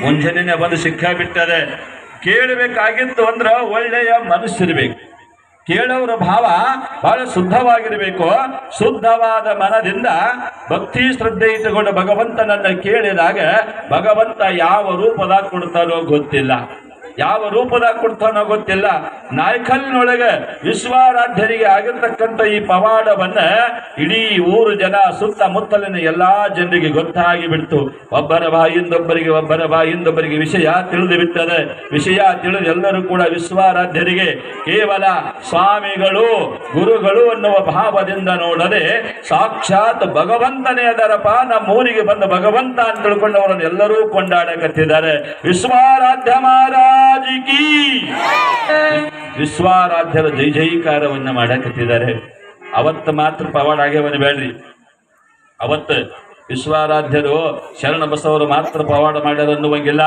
ಮುಂಜಾನೆ ಬಂದು ಸಿಕ್ಕಾ ಬಿಟ್ಟರೆ ಕೇಳಬೇಕಾಗಿತ್ತು ಅಂದ್ರೆ ಒಳ್ಳೆಯ ಮನಸ್ಸಿರ್ಬೇಕು. ಕೇಳೋರ ಭಾವ ಬಹಳ ಶುದ್ಧವಾಗಿರಬೇಕು. ಶುದ್ಧವಾದ ಮನದಿಂದ ಭಕ್ತಿ ಶ್ರದ್ಧೆ ಇಟ್ಟುಕೊಂಡು ಭಗವಂತನನ್ನ ಕೇಳಿದಾಗ ಭಗವಂತ ಯಾವ ರೂಪದಾಗ ಕೊಡ್ತಾನೋ ಗೊತ್ತಿಲ್ಲ. ಯಾವ ರೂಪದಾಗ ಕೊಡ್ತಾನೋ ಗೊತ್ತಿಲ್ಲ. ನಾಯ್ಕಲ್ನೊಳಗೆ ವಿಶ್ವಾರಾಧ್ಯರಿಗೆ ಆಗಿರ್ತಕ್ಕಂಥ ಈ ಪವಾಡವನ್ನ ಇಡೀ ಊರು ಜನ ಸುತ್ತಮುತ್ತಲಿನ ಎಲ್ಲಾ ಜನರಿಗೆ ಗೊತ್ತಾಗಿ ಬಿಡ್ತು. ಒಬ್ಬರ ಬಾಯಿಂದೊಬ್ಬರಿಗೆ ಒಬ್ಬರ ಬಾಯಿಂದೊಬ್ಬರಿಗೆ ವಿಷಯ ತಿಳಿದು ಬಿಟ್ಟದೆ ವಿಷಯ ತಿಳಿದು ಎಲ್ಲರೂ ಕೂಡ ವಿಶ್ವಾರಾಧ್ಯರಿಗೆ ಕೇವಲ ಸ್ವಾಮಿಗಳು, ಗುರುಗಳು ಅನ್ನುವ ಭಾವದಿಂದ ನೋಡದೆ ಸಾಕ್ಷಾತ್ ಭಗವಂತನೇ ಅದರಪ್ಪ ನಮ್ಮ ಊರಿಗೆ ಬಂದ ಭಗವಂತ ಅಂತ ತಿಳ್ಕೊಂಡು ಅವರನ್ನು ಎಲ್ಲರೂ ಕೊಂಡಾಡಕತ್ತಿದ್ದಾರೆ. ವಿಶ್ವಾರಾಧ್ಯ ಮಹಾರಾಜಿಕಿ ವಿಶ್ವಾರಾಧ್ಯರ ಜೈ ಜೈಕಾರವನ್ನು ಮಾಡಕತ್ತಿದ್ದಾರೆ. ಅವತ್ತು ಮಾತ್ರ ಪವಾಡ ಆಗ್ಯವನ್ನ ಬೇಡ್ರಿ. ಅವತ್ತು ವಿಶ್ವಾರಾಧ್ಯರು ಶರಣ ಬಸವರು ಮಾತ್ರ ಪವಾಡ ಮಾಡ್ಯಾರ ಅನ್ನುವಂಗಿಲ್ಲ.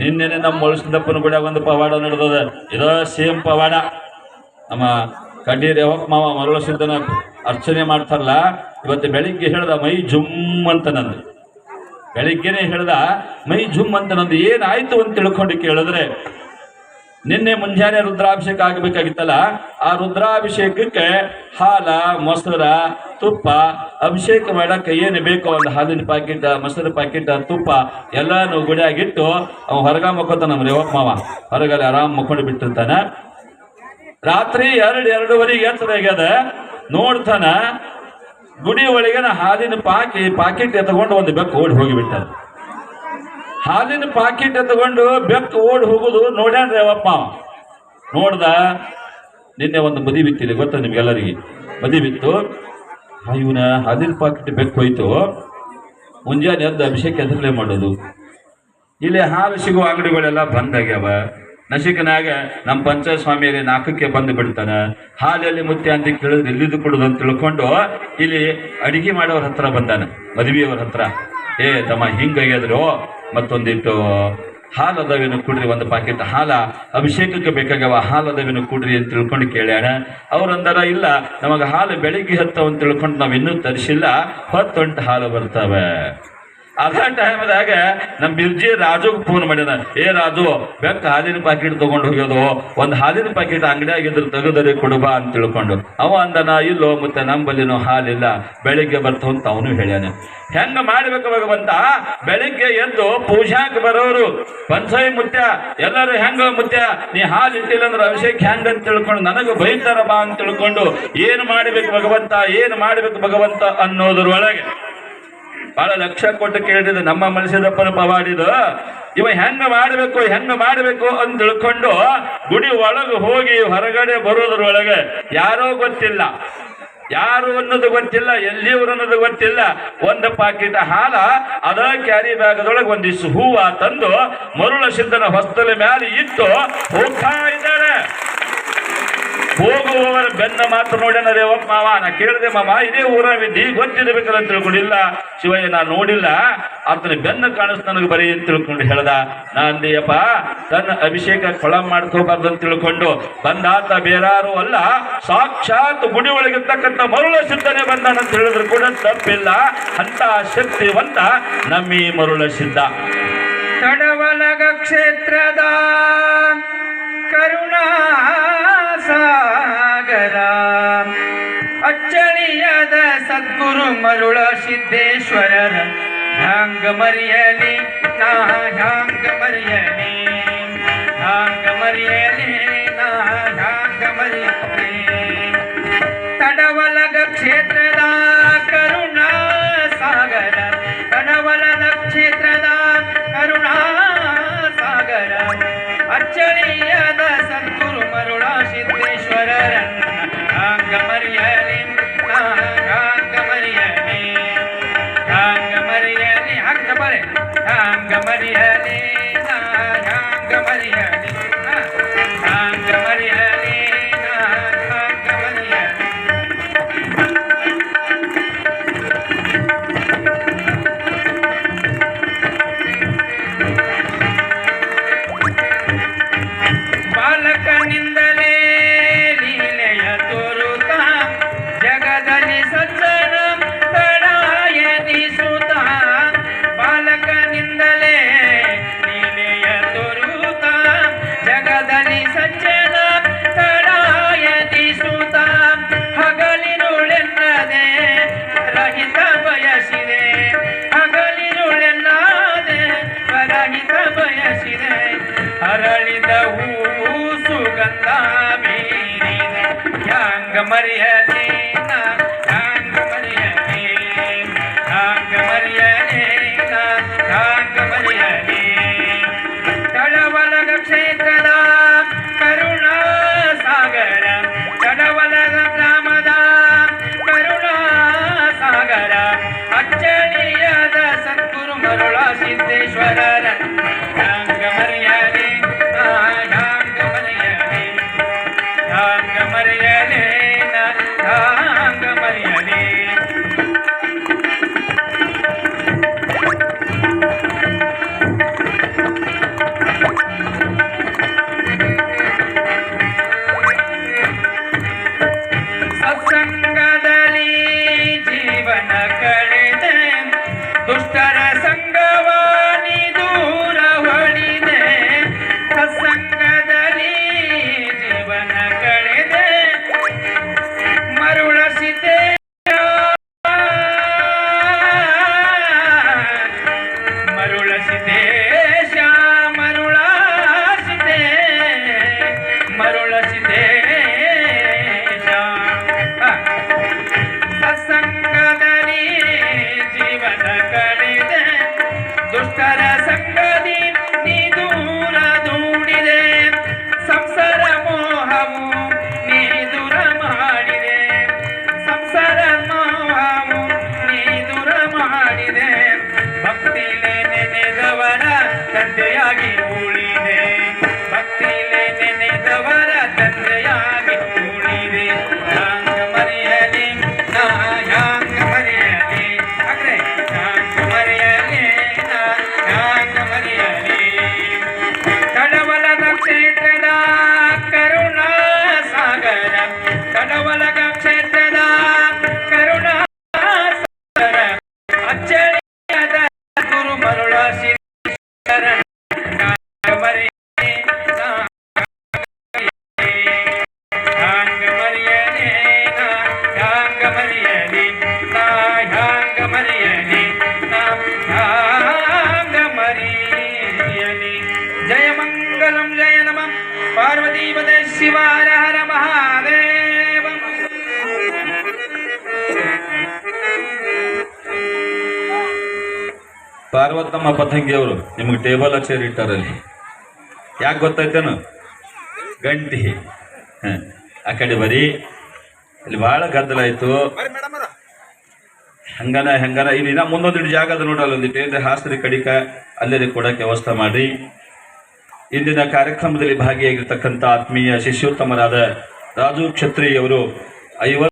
ನಿನ್ನೆನೆ ನಮ್ಮ ಮೊಳಸಿದಪ್ಪನ ಕೂಡ ಒಂದು ಪವಾಡ ನಡೆದದ. ಇದೋ ಸೇಮ್ ಪವಾಡ. ನಮ್ಮ ಕಡ್ಡೀರ್ ಯಾವಕ್ ಮಾವ ಮರಳಸಿದ್ದನ ಅರ್ಚನೆ ಮಾಡ್ತಾರಲ್ಲ, ಇವತ್ತು ಬೆಳಿಗ್ಗೆ ಹೇಳ್ದ ಮೈ ಜುಮ್ ಅಂತ ನಂದು. ಬೆಳಿಗ್ಗೆನೆ ಹೇಳ್ದ, ಮೈ ಜುಮ್ ಅಂತ ನಂದು ಏನಾಯ್ತು ಅಂತ ತಿಳ್ಕೊಂಡು ಕೇಳಿದ್ರೆ, ನಿನ್ನೆ ಮುಂಜಾನೆ ರುದ್ರಾಭಿಷೇಕ ಆಗಬೇಕಾಗಿತ್ತಲ್ಲ, ಆ ರುದ್ರಾಭಿಷೇಕಕ್ಕೆ ಹಾಲ, ಮೊಸರ, ತುಪ್ಪ, ಅಭಿಷೇಕ ಮಾಡಕ್ಕೆ ಏನು ಬೇಕೋ ಒಂದು ಹಾಲಿನ ಪ್ಯಾಕೆಟ್ ಮೊಸರು ಪ್ಯಾಕೆಟ್ ತುಪ್ಪ ಎಲ್ಲಾನು ಗುಡಿಯಾಗಿಟ್ಟು ಅವ ಹೊರಗ ಮಕ್ಕೋತಾನ ನಮ್ಮ ರೇವಪ್ಪ ಮಾವ ಹೊರಗಲ್ಲಿ ಆರಾಮ್ ಮಕ್ಕೊಂಡು ಬಿಟ್ಟಿರ್ತಾನ. ರಾತ್ರಿ ಎರಡು ಎರಡೂವರೆಗೆ ಎತ್ತರ ಆಗ್ಯದ, ನೋಡ್ತಾನ ಗುಡಿ ಒಳಗಿನ ಹಾಲಿನ ಪಾಕಿ ಪಾಕಿಟ್ ಎತ್ಕೊಂಡು ಒಂದು ಬೆಕ್ಕು ಓಡಿ ಹೋಗಿಬಿಟ್ಟ. ಹಾಲಿನ ಪಾಕಿಟ್ ಎತ್ಕೊಂಡು ಬೆಕ್ಕು ಓಡಿ ಹೋಗುದು ನೋಡ್ಯಾನ್ರಿ ಅವಪ್ಪ ಅವ. ನೋಡ್ದ ನಿನ್ನೆ ಒಂದು ಮದಿ ಬಿತ್ತಿದೆ, ಗೊತ್ತಾ ನಿಮ್ಗೆಲ್ಲರಿಗೆ? ಮದಿ ಬಿತ್ತು. ಇವನ ಹಾಲಿನ ಪಾಕಿಟ್ ಬೆಕ್ಕು ಹೋಯ್ತು. ಮುಂಜಾನೆ ಎದ್ದು ಅಭಿಷೇಕ ಎದುರಲೇ ಮಾಡೋದು? ಇಲ್ಲಿ ಹಾಲು ಸಿಗುವ ಅಂಗಡಿಗಳೆಲ್ಲ ಬಂದ್ ಆಗ್ಯಾವ. ನಸಿಕನಾಗ ನಮ್ಮ ಪಂಚಾಯತ್ ಸ್ವಾಮಿಯಲ್ಲಿ ನಾಲ್ಕಕ್ಕೆ ಬಂದು ಬಿಡ್ತಾನ ಹಾಲಲ್ಲಿ ಮುತ್ತೆ ಅಂತ ಕೇಳಿದ್ರೆ ಎಲ್ಲಿದ್ದು ಕೊಡುದು ಅಂತ ತಿಳ್ಕೊಂಡು ಇಲ್ಲಿ ಅಡಿಗೆ ಮಾಡೋರ ಹತ್ರ ಬಂದಾನೆ, ಮದುವೆಯವ್ರ ಹತ್ರ. ಏ ತಮ್ಮ, ಹಿಂಗಾಗ್ಯದ್ರು? ಮತ್ತೊಂದಿಟ್ಟು ಹಾಲು ಅದಾವೇನು ಕುಡ್ರಿ, ಒಂದು ಪಾಕೆಟ್ ಹಾಲ, ಅಭಿಷೇಕಕ್ಕೆ ಬೇಕಾಗವ ಹಾಲು ಅದಾವೇನು ಕುಡ್ರಿ ಅಂತ ತಿಳ್ಕೊಂಡು ಕೇಳ್ಯಾಣ ಅವ್ರಂದಾರ ಇಲ್ಲ, ನಮಗೆ ಹಾಲು ಬೆಳಿಗ್ಗೆ ಹತ್ತವ ಅಂತ ತಿಳ್ಕೊಂಡು ನಾವು ಇನ್ನೂ ತರಿಸಿಲ್ಲ, ಹೊತ್ತೊಂಟು ಹಾಲು ಬರ್ತಾವೆ. ಅದ ಟೈಮ್ದಾಗ ನಮ್ಮ ಬಿರ್ಜಿ ರಾಜುಗ್ ಫೋನ್ ಮಾಡ್ಯಾನ ಏ ರಾಜು, ಬೆಕ್ಕ ಹಾಲಿನ ಪ್ಯಾಕೆಟ್ ತಗೊಂಡು ಹೋಗ್ಯೋದು? ಒಂದು ಹಾಲಿನ ಪಾಕಿಟ್ ಅಂಗಡಿಯಾಗಿದ್ರು ತೆಗೆದರೆ ಕೊಡುಬಾ ಅಂತ ತಿಳ್ಕೊಂಡು. ಅವ ಅಂದನ ಇಲ್ಲೋ ಮತ್ತೆ ನಂಬಲ್ಲಿನೋ ಹಾಲಿಲ್ಲ. ಬೆಳಿಗ್ಗೆ ಬರ್ತು ಅಂತ ಅವನು ಹೇಳ್ಯಾನ. ಹೆಂಗ ಮಾಡ್ಬೇಕು ಭಗವಂತ ಬೆಳಿಗ್ಗೆ ಎದ್ದು ಪೂಜಾಕ್ ಬರೋರು. ಪಂಚಾಯಿ ಮುತ್ಯ, ಎಲ್ಲರೂ ಹೆಂಗ ಮುತ್ಯ? ನೀ ಹಾಲು ಇಟ್ಟಿಲ್ಲ ಅಂದ್ರೆ ಅಭಿಷೇಕ್ ಹೆಂಗ ಅಂತ ತಿಳ್ಕೊಂಡು ನನಗೆ ಬೈತಾರ ಬಾ ಅಂತ ತಿಳ್ಕೊಂಡು, ಏನು ಮಾಡ್ಬೇಕು ಭಗವಂತ ಏನು ಮಾಡ್ಬೇಕು ಭಗವಂತ ಅನ್ನೋದ್ರೊಳಗೆ ಬಹಳ ಲಕ್ಷ ಕೊಟ್ಟು ಕೇಳಿದ ನಮ್ಮ ಮನಸ್ಸಿದಪ್ಪನ ಮಾಡಿದ ಇವ ಹೆಂಗ ಮಾಡಬೇಕು ಹೆಂಗ ಮಾಡಬೇಕು ಅಂತ ತಿಳ್ಕೊಂಡು ಗುಡಿ ಒಳಗೆ ಹೋಗಿ ಹೊರಗಡೆ ಬರೋದ್ರೊಳಗೆ ಯಾರೋ ಗೊತ್ತಿಲ್ಲ. ಯಾರು ಅನ್ನೋದು ಗೊತ್ತಿಲ್ಲ ಎಲ್ಲಿಯವರು ಅನ್ನೋದು ಗೊತ್ತಿಲ್ಲ. ಒಂದು ಪಾಕಿಟ ಹಾಲ, ಅದ ಕ್ಯಾರಿ ಬ್ಯಾಗದೊಳಗೆ ಒಂದಿಷ್ಟು ಹೂವ ತಂದು ಮರುಳ ಸಿದ್ಧನ ಹೊಸ್ತಲ ಮ್ಯಾಲೆ ಇಟ್ಟು ಹೋಗ್ತಾ ಇದ್ದಾರೆ. ಹೋಗುವವರ ಬೆನ್ನ ಮಾತು ನೋಡ್ಯಾನ ರೇವಪ್ಪ ಮಾವ, ನಾ ಕೇಳಿದೆ ಮಾಮ ಇದೇ ಊರ ವಿದ್ಯೆ ಅಂತ ತಿಳ್ಕೊಂಡಿಲ್ಲ. ಶಿವಯ್ಯ, ನಾ ನೋಡಿಲ್ಲ. ಆತನ ಬೆನ್ನ ಕಾಣಿಸ್ ನನಗೆ ಬರೀ ಅಂತ ತಿಳ್ಕೊಂಡು ಹೇಳ್ದ. ನಾ ಅಂದಿಯಪ್ಪ ತನ್ನ ಅಭಿಷೇಕ ಕೊಳ ಮಾಡ್ಕೋಬಾರ್ದು ಅಂತ ತಿಳ್ಕೊಂಡು ಬಂದಾತ ಬೇರಾರು ಅಲ್ಲ. ಸಾಕ್ಷಾತ್ ಗುಡಿ ಒಳಗಿರ್ತಕ್ಕಂಥ ಮರುಳ ಸಿದ್ಧನೆ ಬಂದಾನ ಅಂತ ಹೇಳಿದ್ರು ಕೂಡ ತಪ್ಪಿಲ್ಲ. ಅಂತ ಶಕ್ತಿವಂತ ನಮ್ಮಿ ಮರುಳ ಸಿದ್ಧ. ತಡವಲಗ ಕ್ಷೇತ್ರದ ಕರುಣಾ ಸಾಗರ ಅಚ್ಚಳಿಯದ ಸದ್ಗುರು ಮರುಳ ಸಿದ್ದೇಶ್ವರರ. ಹ್ಯಾಂಗ ಮರಿಯಲಿ, ನಾ ಹ್ಯಾಂಗ ಮರಿಯಲಿ. ಹ್ಯಾಂಗ ಮರಿಯಲಿ, ನಾ ಹ್ಯಾಂಗ ಮರಿಯಲಿ. ತಡವಲಗ ಕ್ಷೇತ್ರದ ಕರುಣಾ ಸಾಗರ ತಡವಲದ ಕ್ಷೇತ್ರದ ಕರುಣಾ ಸಾಗರ ಅಚ್ಚಳಿಯದ ಬರೆ ಹಾಂಗ ಮರಿಯಲಿ ಹಾಂಗ ಮರಿಯಲಿ ಹಾಂಗ ಮರಿಯಲಿ ಮರಿಹರ ಪಾರ್ವತಮ್ಮ ಪತಂಗಿಯವರು ನಿಮಗೆ ಟೇಬಲ್ ಚೇರ್ ಇಟ್ಟಾರಲ್ಲಿ ಯಾಕೆ ಗೊತ್ತೈತೇನು ಗಂಟಿ. ಆ ಕಡೆ ಬರೀ ಇಲ್ಲಿ ಭಾಳ ಗದ್ದಲ ಆಯಿತು. ಹಂಗನ, ಹೆಂಗನ. ಇಲ್ಲಿ ನಾ ಮುಂದೊಂದಿಟ್ಟು ಜಾಗ ಅದ ನೋಡ್ರಿ ಅಲ್ಲೊಂದಿಟ್ಟು ಟೇಬಲ್ ಹಾಸ್ರಿ ಕಡಿಕ ಅಲ್ಲೇ ಕೊಡೋಕೆ ವ್ಯವಸ್ಥೆ ಮಾಡಿ ಇಂದಿನ ಕಾರ್ಯಕ್ರಮದಲ್ಲಿ ಭಾಗಿಯಾಗಿರ್ತಕ್ಕಂಥ ಆತ್ಮೀಯ ಶಿಷ್ಯೋತ್ತಮರಾದ ರಾಜು ಕ್ಷತ್ರಿಯವರು ಐವ